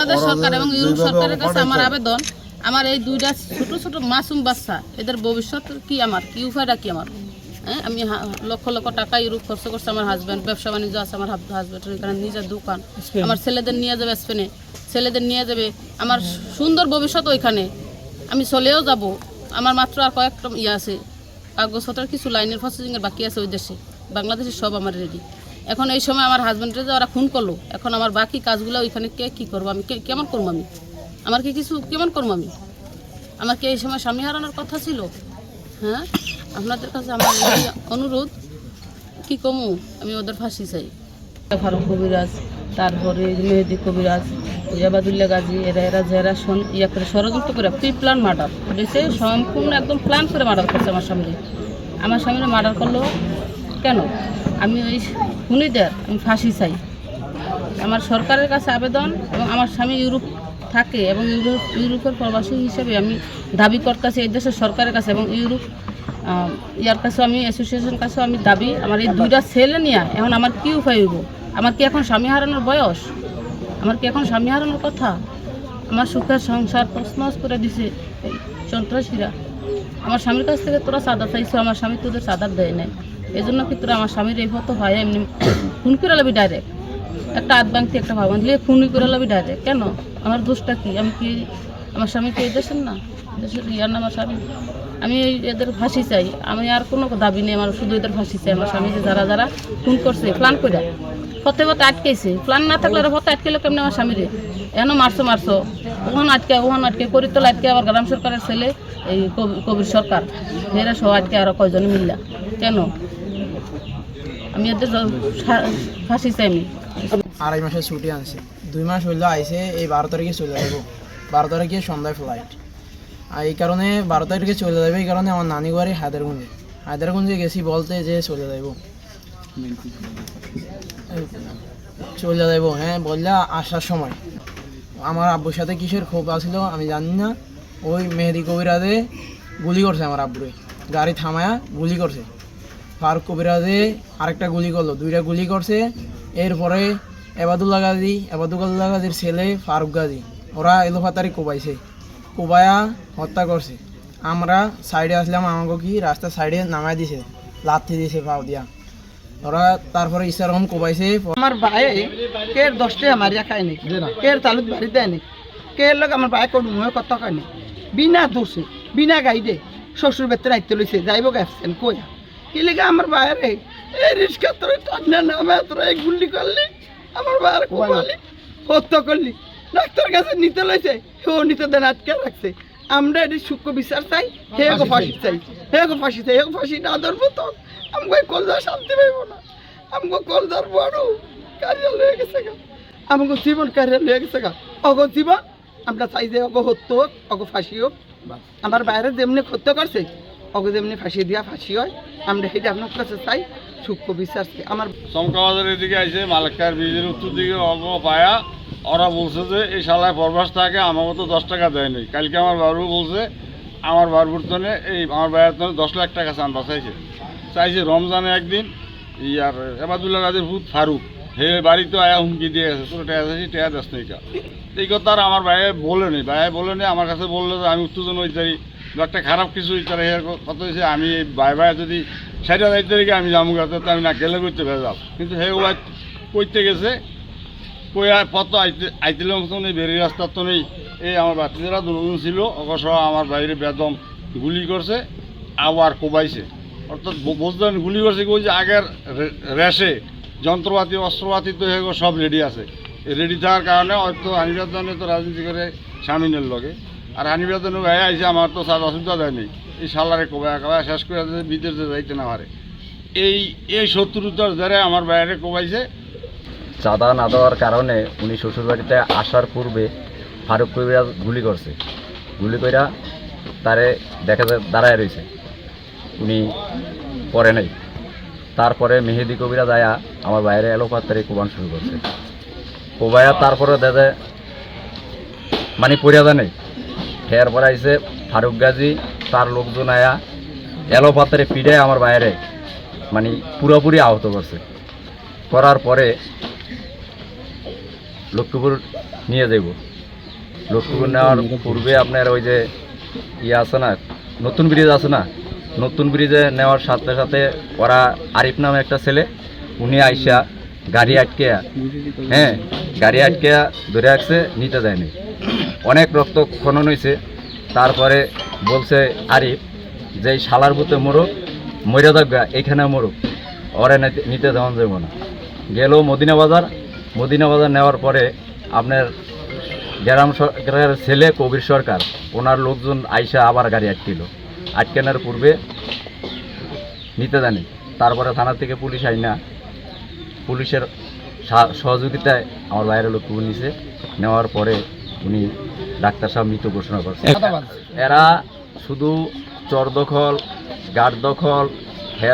বাংলাদেশ সরকার এবং ইউরোপ সরকারের কাছে আমার আবেদন আমার এই দুইটা ছোট ছোট মাসুম বাচ্চা এদের ভবিষ্যৎ কি আমার? কি উপায়টা কি আমার? হ্যাঁ আমি লক্ষ লক্ষ টাকা ইউরোপ খরচ করছে আমার হাজব্যান্ড ব্যবসা বাণিজ্য আছে আমার হাজব্যান্ডের এখানে নিজের দোকান। আমার ছেলেদের নিয়ে যাবে স্পেনে ছেলেদের নিয়ে যাবে। আমার সুন্দর ভবিষ্যৎ ওইখানে। আমি চলেও যাব। আমার মাত্র আর কয়েকটা ইয়ে আছে। কাগজপত্রের কিছু লাইনের প্রসেসিংয়ের বাকি আছে ওই দেশে। বাংলাদেশে সব আমার রেডি এখন এই সময় আমার হাজব্যান্ডের যে ওরা খুন করল, এখন আমার বাকি কাজগুলো ওইখানে কে কী করব আমি? কেমন করব আমি? আমার কি কিছু কেমন করব আমি? আমার কি এই সময় স্বামী হারানোর কথা ছিল? হ্যাঁ? আপনাদের কাছে আমার অনুরোধ, কি কমু? আমি ওদের ফাঁসি চাই। ফারুক কবিরাজ, তারপরে মেহেদি কবিরাজ, ইয়াবাদুল্লাহ গাজী, এরা এরা যারা ইয়া করে ষড়যন্ত্র করে প্রি প্ল্যান মার্ডার করেছে সম্পূর্ণ একদম প্ল্যান করে মার্ডার করছে আমার স্বামীরে আমার স্বামীরা মার্ডার করল কেন? আমি ওই খুনিদের আমি ফাঁসি চাই। আমার সরকারের কাছে আবেদন এবং আমার স্বামী ইউরোপ থাকে এবং ইউরোপ, ইউরোপের প্রবাসী হিসেবে আমি দাবি করতেছি এই দেশের সরকারের কাছে এবং ইউরোপ ইয়ার কাছেও আমি অ্যাসোসিয়েশন কাছেও আমি দাবি। আমার এই দুইটা ছেলে নিয়ে এখন আমার কি উপায় হইব? আমার কি এখন স্বামী হারানোর বয়স? আমার কি এখন স্বামী হারানোর কথা? আমার সুখের সংসার তসমস করে দিছে সন্ত্রাসীরা আমার স্বামীর কাছ থেকে তোরা চাঁদা চাইছো, আমার স্বামী তোদের চাঁদার দেয় নাই। এই জন্য কি তোরা আমার স্বামীর এই মতো হয়, এমনি খুন করে লাবি ডাইরেক্ট একটা হাত বাংতি একটা ভাবান দিয়ে খুনই করে লাবি ডাইরেক্ট কেন? আমার দোষটা কি? আমি কি আমার স্বামী কি এই দেশের না? দেশের ইয়ার না আমার স্বামী? আমি এদের ফাঁসি চাই। আমি আর কোনো দাবি নেই, আমার শুধু এদের ফাঁসি চাই। আমার স্বামী যে যারা যারা খুন করছে প্ল্যান করে ফতে ফতে আটকেছে। প্ল্যান না থাকলে ফতে আটকেলো কেমনি আমার স্বামীরে? এখনও মারছো মারছো। ওখান আটকে ওখান আটকে, করিতলা আটকে আবার গ্রাম সরকারের ছেলে, এই কবি- কবির সরকার। এরা সব আটকে আরও কয়জন মিললা। কেন? আমি এদের ফাঁসি চাই আড়াই মাসের ছুটি আনছে। দুই মাস হইল আইসে এই বারো তারিখে চলে যাব। বারো তারিখে সন্ধ্যায় ফ্লাইট আর এই কারণে বারো তারিখে চলে যাবে, এই কারণে আমার নানি বাড়ি হায়দারগঞ্জে হায়দারগঞ্জে গেছি বলতে যে চলে যাইব চলে যাইব হ্যাঁ বললে আসার সময়। আমার আব্বুর সাথে কিসের ক্ষোভ আছিল আমি জানি না। ওই মেহেদি কবিরাজে গুলি করছে আমার আব্বুরে। গাড়ি থামায়া গুলি করছে। ফারুক কবিরাজে আরেকটা গুলি করল দুইটা গুলি করছে। এরপরে এবাদুল্লাহ গাজী এবাদুল্লাহ গাজীর ছেলে ফারুক গাজী ওরা এলোফাতারি কোবাইছে। কোবায়া হত্যা করছে। আমরা সাইডে আসলাম আমাকে কি রাস্তার সাইডে নামাই দিছে লাথি দিছে পাও দিয়া। ওরা তারপরে ইসারকম কোবাইছে। আমার ভাই কে দশটা মারিয়া খায়নি কে তালুক বাড়ি দেয়নি কে লোক আমার ভাই কোন মুহে কথা খায়নি বিনা দোষে বিনা গাইডে শ্বশুর বেতন আইতে লইছে যাইব গেছেন কইয়া। কি লেগে আমার ভাইরে এই রিস্কা তোর টান্না নামে তোরা এই গুল্লি করলি আমার ভাইয়ের কোপালি হত্যা করলি। ডাক্তার কাছে নিতে লইছে ও নিতে দেন আটকে রাখছে। আমরা এটি সূক্ষ্ম বিচার চাই হে গো ফাঁসি চাই। হে গো ফাঁসি চাই হে গো ফাঁসি না ধরবো তো আমাকে কলজা শান্তি পাইব না। আমাকে কলজার বড় কারিয়া লয়ে গেছে গা। আমাকে জীবন কারিয়া লয়ে গেছে গা। অগ জীবন আমরা চাই যে অগ হত্য হোক অগ ফাঁসি হোক। আমার বাইরে যেমনি হত্যা করছে অগ যেমনি ফাঁসি দিয়া ফাঁসি হয়। আমরা সেটা আপনার কাছে চাই, সূক্ষ্ম চাই আমার চমকাবাজার এদিকে আইসে মালিকার ব্রিজের উত্তর দিকে অল্প পায়া। ওরা বলছে যে, এই শালায় পরবাস থাকে আমাকে তো দশ টাকা দেয় দেয়নি কালকে আমার বাবু বলছে, আমার বাবুর তনে এই, আমার ভাইয়ের তনে দশ লাখ টাকা চান্দা চাইছে চাইছে রমজানে একদিন ইয়ার এবাদুল্লাহ গাজীর ভূত ফারুক, হে বাড়িতে আয়া হুমকি দিয়ে গেছে, তোর টেয়া চাইছি টেয়া দেশ নেই কা। এই কথা আর আমার ভাইয়ে বলেনি ভাইয়ে বলেনি আমার কাছে বলল যে, আমি উত্তেজন হইতারি। বা একটা খারাপ কিছু হে কথা হয়েছে আমি বাই ভাই যদি সাইডা যাইতে রেখে আমি যাব তো আমি না গেলে করতে ভেজাল কিন্তু ওয়াই কইতে গেছে কই আর পথ আইতে আইতিলে মতো নেই বেরি রাস্তার তো নেই। এই আমার বাচ্চারা দুজন ছিল, অবশ্য আমার বাইরে বেদম গুলি করছে, আবার কোবাইছে। অর্থাৎ বুঝলেন গুলি করছে কি ওই যে আগের রেশে, যন্ত্রপাতি, অস্ত্রপাতি তো সব রেডি আছে। রেডি থাকার কারণে হয়তো হানিবাদনে তো রাজনীতি করে স্বামীনের লগে। আর হানিবাদনে গায়ে আইসে আমার তো সার অসুবিধা দেয়নি এই সালারে কোবায় কোবায় শেষ করে বিদেশে যাইতে না পারে। এই এই শত্রুতার দ্বারা আমার বাইরে কোবাইছে। চাঁদা না দেওয়ার কারণে উনি শ্বশুরবাড়িতে আসার পূর্বে ফারুক কবিরাজ গুলি করছে। গুলি কইরা তারে দেখা যায় দাঁড়ায় রয়েছে উনি পরে নাই। তারপরে মেহেদি কবিরা আয়া আমার বাইরে এলোপাতারি কোবান শুরু করছে। কোবায়া তারপরে দেখা মানে পড়িয়া যায় নাই। পরে আইসে ফারুক গাজী, তার লোকজন আয়া এলোপাতারে পিড়ে আমার বাইরে মানে পুরোপুরি আহত করছে। করার পরে লক্ষ্মীপুর নিয়ে যাইব। লক্ষ্মীপুর নেওয়ার পূর্বে আপনার ওই যে ইয়ে আছে না, নতুন ব্রিজ আছে না, নতুন ব্রিজে নেওয়ার সাথে সাথে ওরা আরিফ নামে একটা ছেলে, উনি আইসা গাড়ি আটকে হ্যাঁ গাড়ি আটকে ধরে রাখছে, নিতে দেয়নি অনেক রক্ত খনন হয়েছে তারপরে বলছে আরিফ যে শালার বুতে মরুক মরে থাকবে এখানে মরুক। ওরে নিতে- দেওয়া যাবে না। গেল মদিনা বাজার। মদিনা বাজার নেওয়ার পরে আপনার গ্রাম সরকারের ছেলে কবির সরকার, ওনার লোকজন আইসা আবার গাড়ি আটকিল। আটকানোর পূর্বে নিতে জানি তারপরে থানা থেকে পুলিশ আইনা, পুলিশের সা- সহযোগিতায় আমার বাইরের লোক নিছে। নেওয়ার পরে উনি ডাক্তার সাহেব মৃত ঘোষণা করছে এরা শুধু চর দখল গাঢ় দখল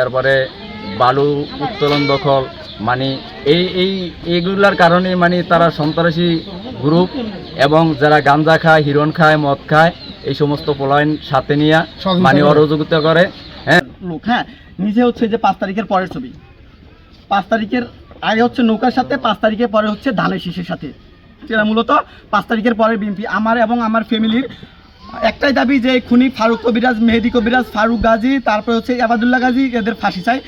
এরপরে বালু উত্তোলন দখল মানে এই এই এইগুলার কারণে মানে তারা সন্ত্রাসী গ্রুপ এবং যারা গাঞ্জা খায় হিরণ খায় মদ খায় এই সমস্ত পলায়ন সাথে নিয়ে মানে অরযোগিতা করে। হ্যাঁ। লোক হ্যাঁ নিজে হচ্ছে যে পাঁচ তারিখের পরের ছবি। পাঁচ তারিখের আগে হচ্ছে নৌকার সাথে পাঁচ তারিখের পরে হচ্ছে ধানের শীষের সাথে। যেটা মূলত পাঁচ তারিখের পরে বিএনপি। আমার এবং আমার ফ্যামিলির একটাই দাবি যে খুনি ফারুক কবিরাজ, মেহেদি কবিরাজ, ফারুক গাজী, তারপরে হচ্ছে আবাদুল্লাহ গাজী, এদের ফাঁসি চাই।